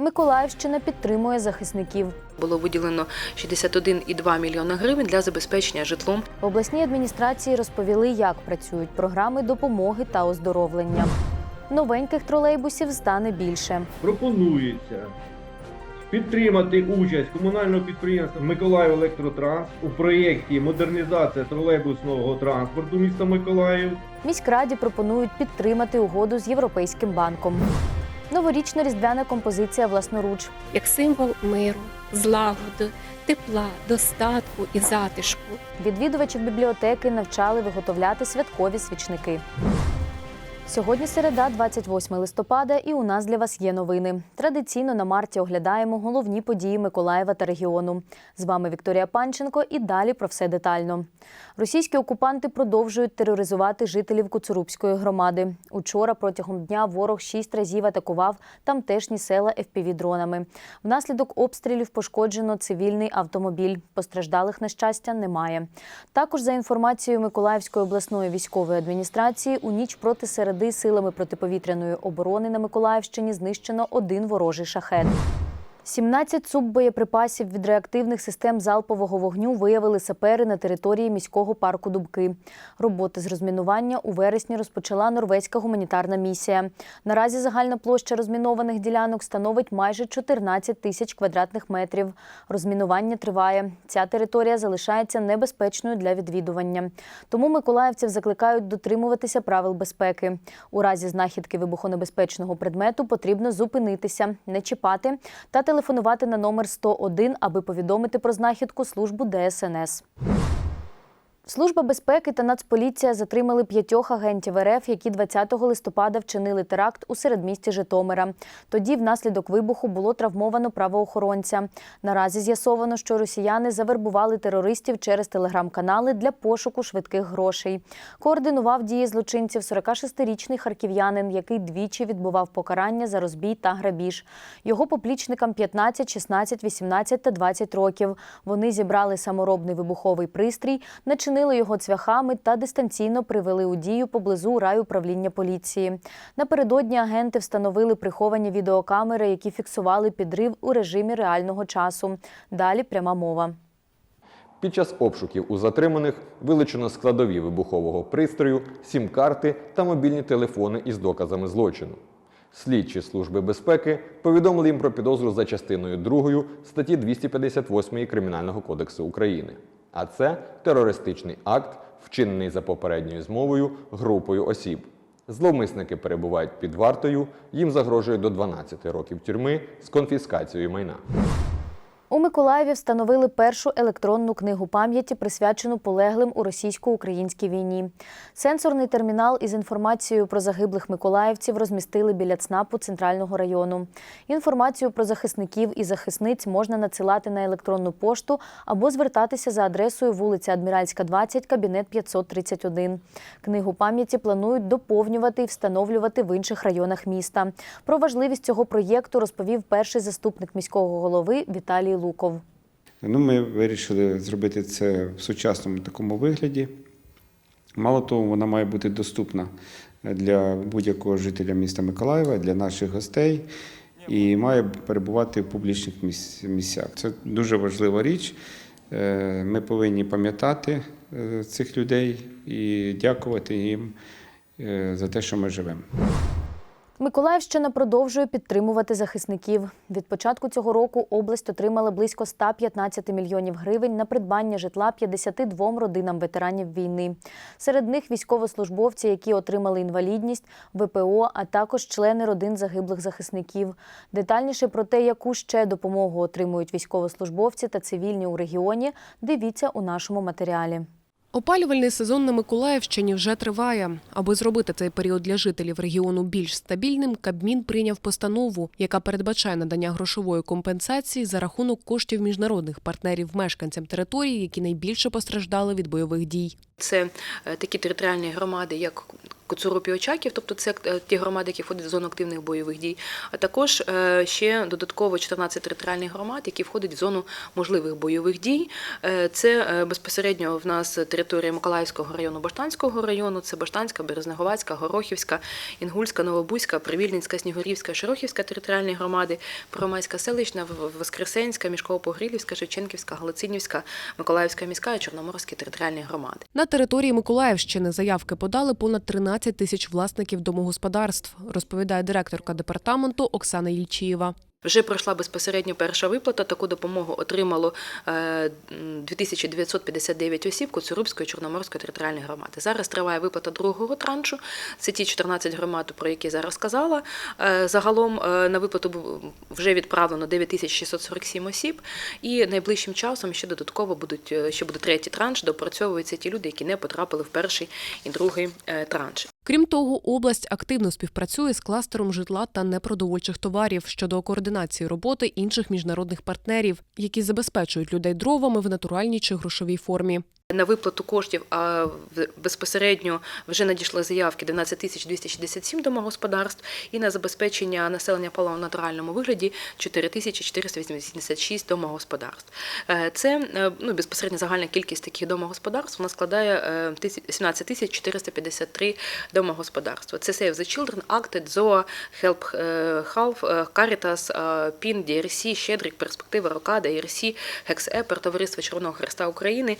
Миколаївщина підтримує захисників. Було виділено 61,2 мільйона гривень для забезпечення житлом. В обласній адміністрації розповіли, як працюють програми допомоги та оздоровлення. Новеньких тролейбусів стане більше. пропонується підтримати участь комунального підприємства Миколаїв Електротранс у проєкті модернізація тролейбусного транспорту міста Миколаїв. Міськраді пропонують підтримати угоду з Європейським банком. Новорічно-різдвяна композиція власноруч. як символ миру, злагоди, тепла, достатку і затишку. Відвідувачів бібліотеки навчали виготовляти святкові свічники. Сьогодні середа, 28 листопада, і у нас для вас є новини. Традиційно на марті оглядаємо головні події Миколаєва та регіону. З вами Вікторія Панченко і далі про все детально. Російські окупанти продовжують тероризувати жителів Куцурубської громади. Учора протягом дня ворог шість разів атакував тамтешні села ФПВ-дронами. Внаслідок обстрілів пошкоджено цивільний автомобіль. Постраждалих, на щастя, немає. Також за інформацією Миколаївської обласної військової адміністрації, у ніч проти середи силами протиповітряної оборони на Миколаївщині знищено один ворожий шахет. 17 суббоєприпасів від реактивних систем залпового вогню виявили сапери на території міського парку Дубки. Роботи з розмінування у вересні розпочала норвезька гуманітарна місія. Наразі загальна площа розмінованих ділянок становить майже 14 тисяч квадратних метрів. Розмінування триває. Ця територія залишається небезпечною для відвідування. Тому миколаївців закликають дотримуватися правил безпеки. У разі знахідки вибухонебезпечного предмету потрібно зупинитися, не чіпати та телефонувати на номер 101, аби повідомити про знахідку службу ДСНС. Служба безпеки та Нацполіція затримали п'ятьох агентів РФ, які 20 листопада вчинили теракт у середмісті Житомира. Тоді внаслідок вибуху було травмовано правоохоронця. Наразі з'ясовано, що росіяни завербували терористів через телеграм-канали для пошуку швидких грошей. Координував дії злочинців 46-річний харків'янин, який двічі відбував покарання за розбій та грабіж. Його поплічникам 15, 16, 18 та 20 років. Вони зібрали саморобний вибуховий пристрій, начинили його цвяхами та дистанційно привели у дію поблизу райуправління поліції. Напередодні агенти встановили приховані відеокамери, які фіксували підрив у режимі реального часу. Далі пряма мова. Під час обшуків у затриманих вилучено складові вибухового пристрою, сім-карти та мобільні телефони із доказами злочину. Слідчі служби безпеки повідомили їм про підозру за частиною 2 статті 258 Кримінального кодексу України. А це терористичний акт, вчинений за попередньою змовою групою осіб. Зловмисники перебувають під вартою, їм загрожує до 12 років тюрми з конфіскацією майна. У Миколаєві встановили першу електронну книгу пам'яті, присвячену полеглим у російсько-українській війні. Сенсорний термінал із інформацією про загиблих миколаївців розмістили біля ЦНАПу центрального району. Інформацію про захисників і захисниць можна надсилати на електронну пошту або звертатися за адресою вулиця Адміральська, 20, кабінет 531. Книгу пам'яті планують доповнювати і встановлювати в інших районах міста. Про важливість цього проєкту розповів перший заступник міського голови Віталій Луков. Ну, ми вирішили зробити це в сучасному такому вигляді. Мало того, вона має бути доступна для будь-якого жителя міста Миколаєва, для наших гостей і має перебувати в публічних місцях. Це дуже важлива річ. Е, Ми повинні пам'ятати е, цих людей і дякувати їм е, за те, що ми живемо. Миколаївщина продовжує підтримувати захисників. Від початку цього року область отримала близько 115 мільйонів гривень на придбання житла 52 родинам ветеранів війни. Серед них військовослужбовці, які отримали інвалідність, ВПО, а також члени родин загиблих захисників. Детальніше про те, яку ще допомогу отримують військовослужбовці та цивільні у регіоні, дивіться у нашому матеріалі. Опалювальний сезон на Миколаївщині вже триває. Аби зробити цей період для жителів регіону більш стабільним, Кабмін прийняв постанову, яка передбачає надання грошової компенсації за рахунок коштів міжнародних партнерів мешканцям території, які найбільше постраждали від бойових дій. Це е, такі територіальні громади, як Коцуруп і Очаків, тобто це е, ті громади, які входять в зону активних бойових дій, а також е, ще додатково 14 територіальних громад, які входять в зону можливих бойових дій. Е, Це безпосередньо в нас територія Миколаївського району, Баштанського району, це Баштанська, Березнеговацька, Горохівська, Інгульська, Новобузька, Привільненська, Снігурівська, Широхівська територіальні громади, Первомайська селищна, Воскресенська, Мішково-Погрілівська, Шевченківська, Галицинівська, Миколаївська міська і Чорноморські територіальні громади. На території Миколаївщини заявки подали понад 13 тисяч власників домогосподарств, розповідає директорка департаменту Оксана Ільчієва. Вже пройшла безпосередньо перша виплата. Таку допомогу отримало е, 2959 осіб Коцюрубської Чорноморської територіальної громади. Зараз триває виплата другого траншу. Це ті 14 громад, про які зараз сказала. Е, Загалом е, на виплату вже відправлено 9647 осіб, і найближчим часом ще додатково будуть е, ще буде третій транш. Допрацьовуються ті люди, які не потрапили в перший і другий е, транш. Крім того, область активно співпрацює з кластером житла та непродовольчих товарів щодо координації роботи інших міжнародних партнерів, які забезпечують людей дровами в натуральній чи грошовій формі. На виплату коштів а безпосередньо вже надійшли заявки 12 тисяч 267 домогосподарств і на забезпечення населення паливом в натуральному вигляді 4 тисячі 486 домогосподарств. Е, Це е, ну, безпосередньо загальна кількість таких домогосподарств вона складає е, 17 тисяч 453 домогосподарства. Це Save the Children, Acted, ZOA, Help е, Half, е, Caritas, е, PIN, DRC, Щедрик, Перспектива, Рокада, ERC, Хексепер, Товариство Червоного Хреста України,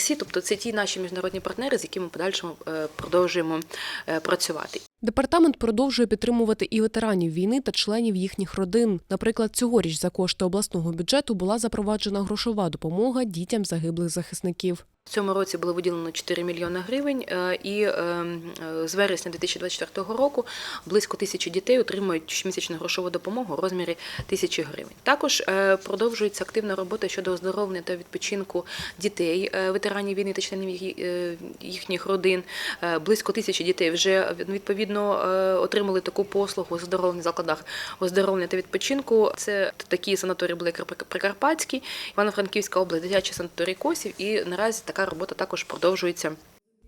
НРСі, тобто це ті наші міжнародні партнери, з якими подальшому е, продовжуємо е, працювати. Департамент продовжує підтримувати і ветеранів війни та членів їхніх родин. Наприклад, цьогоріч за кошти обласного бюджету була запроваджена грошова допомога дітям загиблих захисників. В цьому році було виділено 4 мільйони гривень, е, і е, е, з вересня 2024 року близько тисячі дітей отримують щомісячну грошову допомогу у розмірі тисячі гривень. Також е, продовжується активна робота щодо оздоровлення та відпочинку дітей, ветеранів війни та членів їхніх родин. Близько тисячі дітей вже відповідно отримали таку послугу в оздоровлених закладах оздоровлення та відпочинку. Це такі санаторії були як Прикарпатський, Івано-Франківська область, дитячий санаторій Косів. І наразі така робота також продовжується.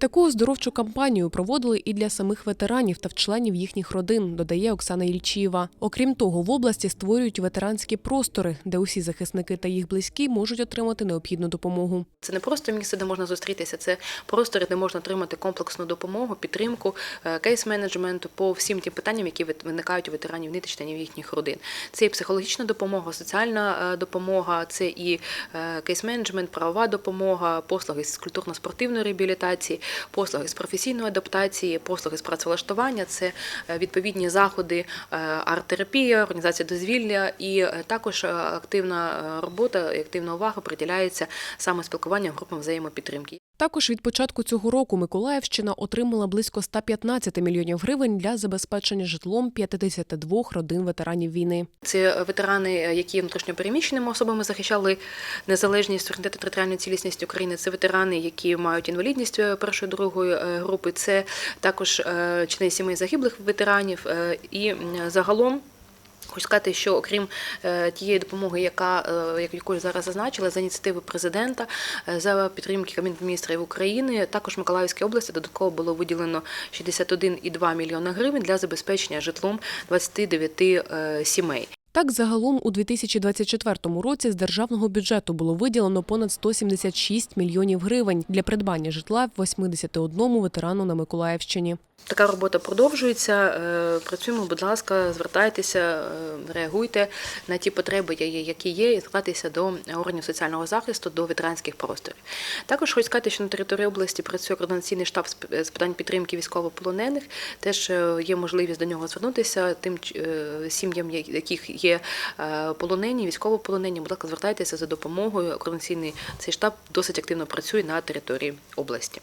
Таку оздоровчу кампанію проводили і для самих ветеранів та членів їхніх родин, додає Оксана Ільчієва. Окрім того, в області створюють ветеранські простори, де усі захисники та їх близькі можуть отримати необхідну допомогу. Це не просто місце, де можна зустрітися, це простори, де можна отримати комплексну допомогу, підтримку, е, кейс-менеджменту по всім тим питанням, які виникають у ветеранів та членів їхніх родин. Це і психологічна допомога, соціальна е, допомога, це і е, кейс-менеджмент, правова допомога, послуги з культурно-спортивної реабілітації, послуги з професійної адаптації, послуги з працевлаштування, це е, відповідні заходи е, арт-терапія, організація дозвілля і е, також активна робота активна увага приділяється саме спілкуванням групам взаємопідтримки. Також від початку цього року Миколаївщина отримала близько 115 мільйонів гривень для забезпечення житлом 52 родин ветеранів війни. Це ветерани, які є внутрішньопереміщеними особами захищали незалежність, суверенітет та територіальну цілісність України. Це ветерани, які мають інвалідність е, першої другої е, групи. Це також е, члени сімей загиблих ветеранів. І загалом. Хочу сказати, що окрім е, тієї допомоги, яка е, як- якою зараз зазначила за ініціативи президента, е, за підтримки Кабінету міністрів України, також Миколаївській області додатково було виділено 61,2 мільйона гривень для забезпечення житлом 29 е, сімей. Так, загалом у 2024 році з державного бюджету було виділено понад 176 мільйонів гривень для придбання житла 81 ветерану на Миколаївщині. Така робота продовжується. Е, Працюємо, будь ласка, звертайтеся, е, реагуйте на ті потреби, які є, і звертайтеся до органів соціального захисту, до ветеранських просторів. Також хочу сказати, що на території області працює координаційний штаб з питань підтримки військовополонених. Теж е, є можливість до нього звернутися тим сім'ям, яких є е, полонені, військовополонені. Будь ласка, звертайтеся за допомогою. Координаційний цей штаб досить активно працює на території області.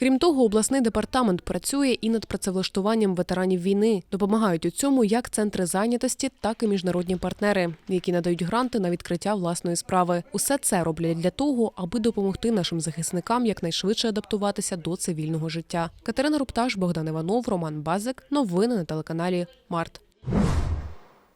Крім того, обласний департамент працює і над працевлаштуванням ветеранів війни. Допомагають у цьому як центри зайнятості, так і міжнародні партнери, які надають гранти на відкриття власної справи. Усе це роблять для того, аби допомогти нашим захисникам якнайшвидше адаптуватися до цивільного життя. Катерина Рупташ, Богдан Іванов, Роман Базик. Новини на телеканалі Март.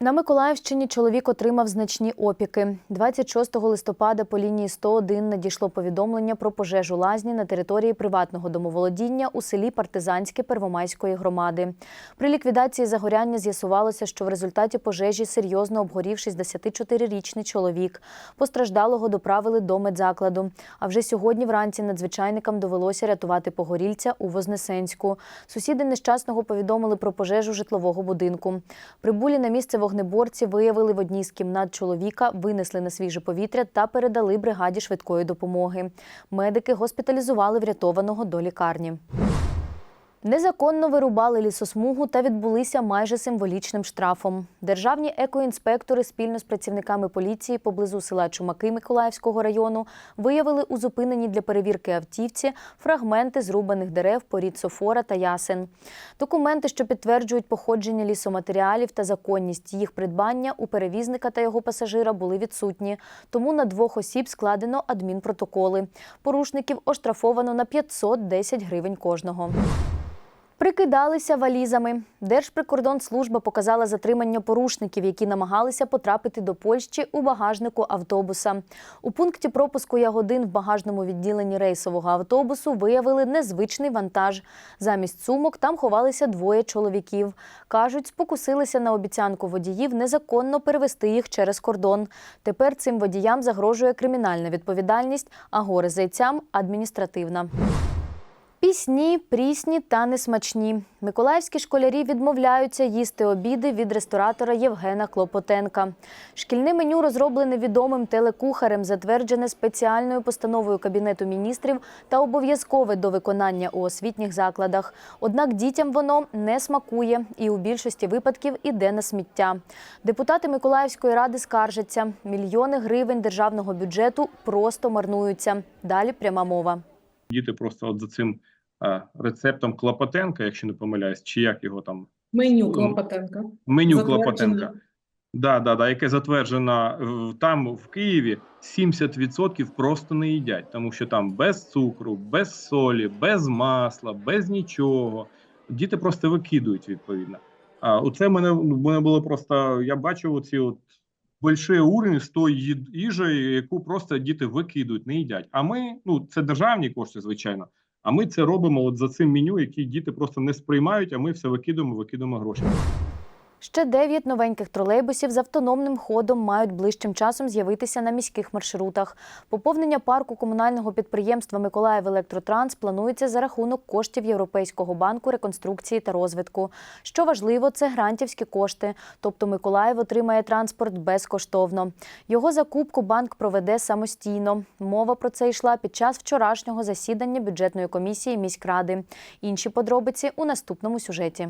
На Миколаївщині чоловік отримав значні опіки. 26 листопада по лінії 101 надійшло повідомлення про пожежу лазні на території приватного домоволодіння у селі Партизанське Первомайської громади. При ліквідації загоряння з'ясувалося, що в результаті пожежі серйозно обгорів 64-річний чоловік. Постраждалого доправили до медзакладу. А вже сьогодні вранці надзвичайникам довелося рятувати погорільця у Вознесенську. Сусіди нещасного повідомили про пожежу житлового будинку. Прибулі на місце вогнеборці виявили в одній з кімнат чоловіка, винесли на свіже повітря та передали бригаді швидкої допомоги. Медики госпіталізували врятованого до лікарні. Незаконно вирубали лісосмугу та відбулися майже символічним штрафом. Державні екоінспектори спільно з працівниками поліції поблизу села Чумаки Миколаївського району виявили у зупиненні для перевірки автівці фрагменти зрубаних дерев порід софора та ясен. Документи, що підтверджують походження лісоматеріалів та законність їх придбання у перевізника та його пасажира були відсутні. Тому на двох осіб складено адмінпротоколи. Порушників оштрафовано на 510 гривень кожного. Прикидалися валізами. Держприкордонслужба показала затримання порушників, які намагалися потрапити до Польщі у багажнику автобуса. У пункті пропуску Ягодин в багажному відділенні рейсового автобусу виявили незвичний вантаж. Замість сумок там ховалися двоє чоловіків. Кажуть, спокусилися на обіцянку водіїв незаконно перевести їх через кордон. Тепер цим водіям загрожує кримінальна відповідальність, а горе зайцям адміністративна. Пісні, прісні та несмачні. Миколаївські школярі відмовляються їсти обіди від ресторатора Євгена Клопотенка. Шкільне меню розроблене відомим телекухарем, затверджене спеціальною постановою Кабінету міністрів та обов'язкове до виконання у освітніх закладах. Однак дітям воно не смакує і у більшості випадків іде на сміття. Депутати Миколаївської ради скаржаться. Мільйони гривень державного бюджету просто марнуються. Далі пряма мова. Діти просто от за цим е, рецептом Клопотенка, якщо не помиляюсь, чи як його там Меню Клопотенка. меню Клопотенка. Да, да, да, яке затверджено е, там в Києві, 70% просто не їдять, тому що там без цукру, без солі, без масла, без нічого. Діти просто викидують відповідно. А оце мене мене було просто. Я бачив оці от больший уровень з тої їжею, яку просто діти викидують, не їдять. А ми, ну це державні кошти, звичайно. А ми це робимо от за цим меню, які діти просто не сприймають, а ми все викидуємо, викидуємо гроші. Ще дев'ять новеньких тролейбусів з автономним ходом мають ближчим часом з'явитися на міських маршрутах. Поповнення парку комунального підприємства Миколаїв Електротранс планується за рахунок коштів Європейського банку реконструкції та розвитку. Що важливо, це грантівські кошти, тобто Миколаїв отримає транспорт безкоштовно. Його закупку банк проведе самостійно. Мова про це йшла під час вчорашнього засідання бюджетної комісії міськради. Інші подробиці у наступному сюжеті.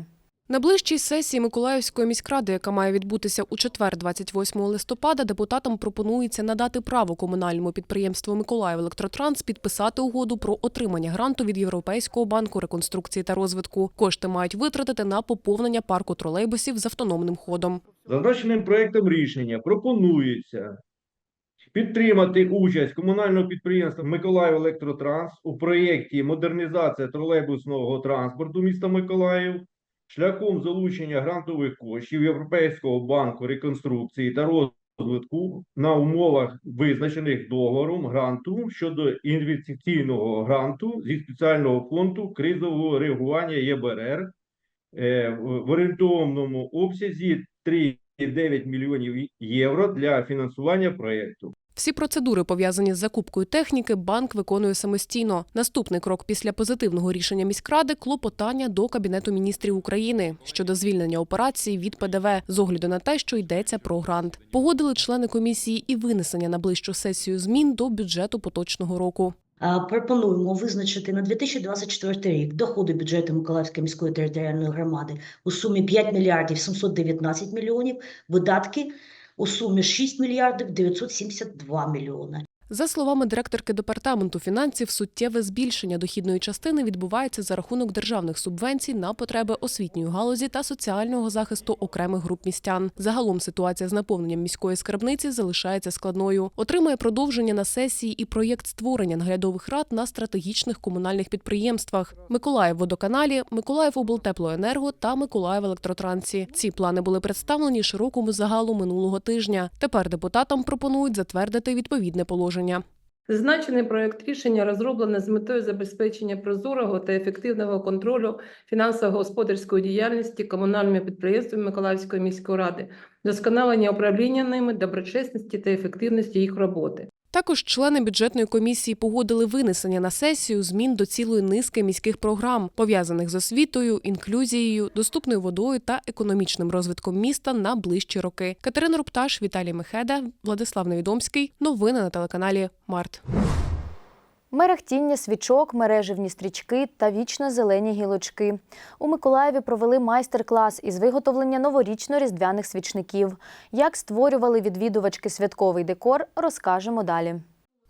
На ближчій сесії Миколаївської міськради, яка має відбутися у четвер, 28 листопада, депутатам пропонується надати право комунальному підприємству Миколаїв Електротранс підписати угоду про отримання гранту від Європейського банку реконструкції та розвитку. Кошти мають витратити на поповнення парку тролейбусів з автономним ходом. Зазначеним проектом рішення пропонується підтримати участь комунального підприємства Миколаїв Електротранс у проєкті модернізація тролейбусного транспорту міста Миколаїв шляхом залучення грантових коштів Європейського банку реконструкції та розвитку на умовах, визначених договором гранту щодо інвестиційного гранту зі спеціального фонду кризового реагування ЄБРР е, в орієнтовному обсязі 3,9 мільйонів євро для фінансування проєкту. Всі процедури, пов'язані з закупкою техніки, банк виконує самостійно. Наступний крок після позитивного рішення міськради клопотання до Кабінету міністрів України щодо звільнення операції від ПДВ з огляду на те, що йдеться про грант. Погодили члени комісії і винесення на ближчу сесію змін до бюджету поточного року. Пропонуємо визначити на 2024 рік доходи бюджету Миколаївської міської територіальної громади у сумі 5 мільярдів 719 мільйонів, видатки у сумі 6 мільярдів 972 мільйони. За словами директорки департаменту фінансів, суттєве збільшення дохідної частини відбувається за рахунок державних субвенцій на потреби освітньої галузі та соціального захисту окремих груп містян. Загалом ситуація з наповненням міської скарбниці залишається складною. Отримає продовження на сесії і проєкт створення наглядових рад на стратегічних комунальних підприємствах: Миколаїв-водоканалі, Миколаїв-облтеплоенерго та Миколаїв-електротрансі. Ці плани були представлені широкому загалу минулого тижня. Тепер депутатам пропонують затвердити відповідне положення. Зазначений проект рішення розроблено з метою забезпечення прозорого та ефективного контролю фінансово-господарської діяльності комунальними підприємствами Миколаївської міської ради, вдосконалення управління ними, доброчесності та ефективності їх роботи. Також члени бюджетної комісії погодили винесення на сесію змін до цілої низки міських програм, пов'язаних з освітою, інклюзією, доступною водою та економічним розвитком міста на ближчі роки. Катерина Рупташ, Віталій Мехеда, Владислав Невідомський. Новини на телеканалі Март. Мерехтіння свічок, мереживні стрічки та вічно-зелені гілочки. У Миколаєві провели майстер-клас із виготовлення новорічно-різдвяних свічників. Як створювали відвідувачки святковий декор, розкажемо далі.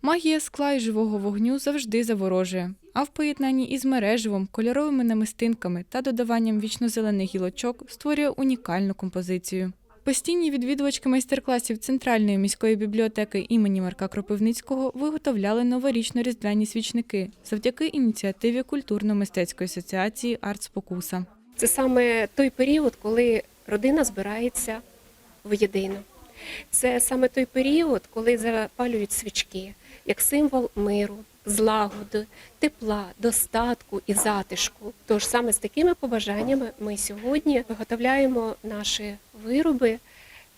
Магія скла і живого вогню завжди заворожує, а в поєднанні із мереживом, кольоровими намистинками та додаванням вічно-зелених гілочок створює унікальну композицію. Постійні відвідувачки майстер-класів Центральної міської бібліотеки імені Марка Кропивницького виготовляли новорічно-різдвяні свічники завдяки ініціативі культурно-мистецької асоціації «Артспокуса». Це саме той період, коли родина збирається воєдино. Це саме той період, коли запалюють свічки як символ миру, злагоди, тепла, достатку і затишку. Тож саме з такими побажаннями ми сьогодні виготовляємо наші вироби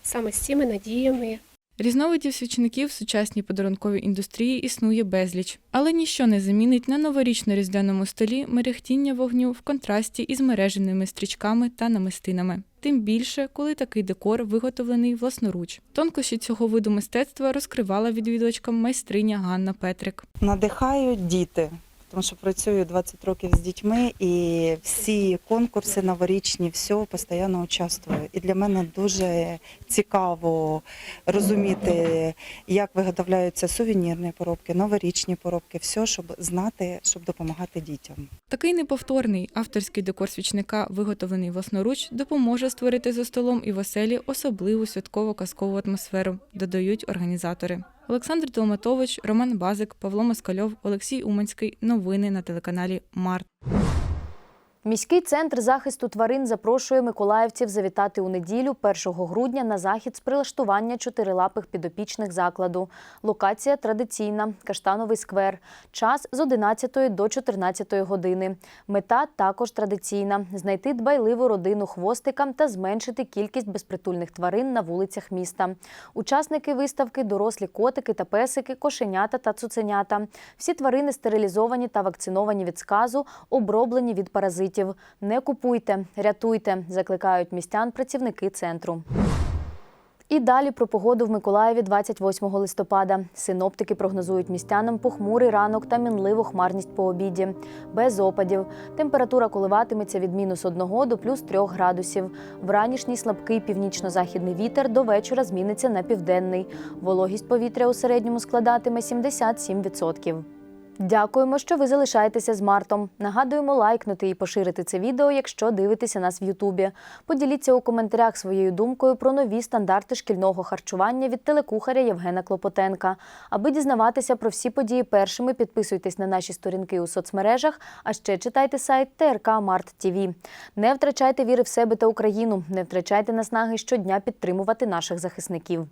саме з цими надіями Різновидів свічників в сучасній подарунковій індустрії існує безліч, але ніщо не замінить на новорічно-різдвяному столі мерехтіння вогню в контрасті із мереженими стрічками та намистинами. Тим більше, коли такий декор виготовлений власноруч. Тонкощі цього виду мистецтва розкривала відвідувачкам майстриня Ганна Петрик. надихають діти, тому що працюю 20 років з дітьми і всі конкурси новорічні, все постійно участвую. І для мене дуже цікаво розуміти, як виготовляються сувенірні поробки, новорічні поробки, все, щоб знати, щоб допомагати дітям. Такий неповторний авторський декор свічника, виготовлений власноруч, допоможе створити за столом і в оселі особливу святково-казкову атмосферу, додають організатори. Олександр Долматович, Роман Базик, Павло Москальов, Олексій Уманський. Новини на телеканалі Март. Міський центр захисту тварин запрошує миколаївців завітати у неділю 1 грудня на захід з прилаштування чотирилапих підопічних закладу. Локація традиційна – Каштановий сквер. Час з 11 до 14 години. Мета також традиційна – знайти дбайливу родину хвостикам та зменшити кількість безпритульних тварин на вулицях міста. Учасники виставки – дорослі котики та песики, кошенята та цуценята. Всі тварини стерилізовані та вакциновані від сказу, оброблені від паразитів. Не купуйте, рятуйте, закликають містян працівники центру. І далі про погоду в Миколаєві 28 листопада. Синоптики прогнозують містянам похмурий ранок та мінливу хмарність по обіді. Без опадів. Температура коливатиметься від мінус 1 до плюс 3 градусів. Вранішній слабкий північно-західний вітер до вечора зміниться на південний. Вологість повітря у середньому складатиме 77%. Дякуємо, що ви залишаєтеся з Мартом. Нагадуємо лайкнути і поширити це відео, якщо дивитеся нас в Ютубі. Поділіться у коментарях своєю думкою про нові стандарти шкільного харчування від телекухаря Євгена Клопотенка. Аби дізнаватися про всі події першими, підписуйтесь на наші сторінки у соцмережах, а ще читайте сайт ТРК Март ТІВІ. Не втрачайте віри в себе та Україну, не втрачайте наснаги щодня підтримувати наших захисників.